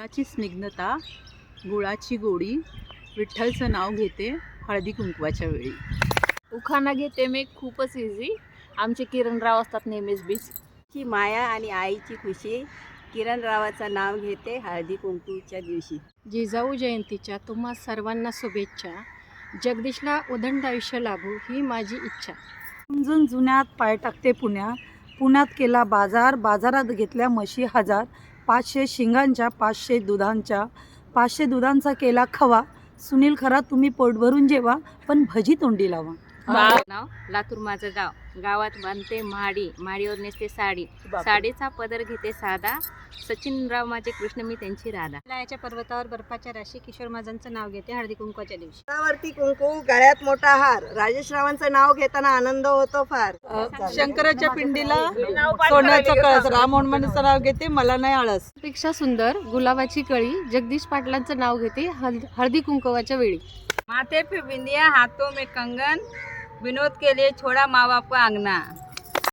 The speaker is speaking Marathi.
गुळाची स्निग्धता गुळाची गोडी विठ्ठलचं नाव घेते हळदी कुंकवाच्या वेळी. उखाणा घेते मी खूपच इझी आमचे किरणराव असतात नेहमीच बीच ची माया आणि आईची खुशी किरणरावाचं नाव घेते हळदी कुंकूच्या दिवशी. जिजाऊ जयंतीच्या तुम्हा सर्वांना शुभेच्छा. जगदीशला उदंड आयुष्य लाभो ही माझी इच्छा. समजून जुन्यात पाय टाकते पुण्यात पुण्यात केला बाजार. बाजारात घेतल्या म्हशी हजार पाचशे शिंगांच्या पाचशे दुधांच्या. पाचशे दुधांचा केला खवा. सुनील खरा तुम्ही पोट भरून जेवा पण भजी तोंडी लावा. नाव? लातूर माझं गाव. गावात बांधते माडी माडीवर नेसते साडी. साडीचा पदर घेते साधा. सचिनराव माझे कृष्ण मी त्यांची राधा. हिमालयाच्या पर्वतावर बर्फाच्या राशी किशोर माझांचं नाव घेते हळदी कुंकवाच्या दिवशी. वरती कुंकू गळ्यात मोठा हार. राजेश रावांचं नाव घेताना आनंद होतो फार. शंकराच्या पिंडीला सोन्याचं कळस. राम हनुमानाचं नाव घेते मला नाही आळस. पेक्षा सुंदर गुलाबाची कळी. जगदीश पाटलांचं नाव घेते हळदी कुंकवाच्या वेळी. माथे पे बिंदिया हाथों में कंगन. विनोद के लिए छोड़ा माँ बाप का अंगना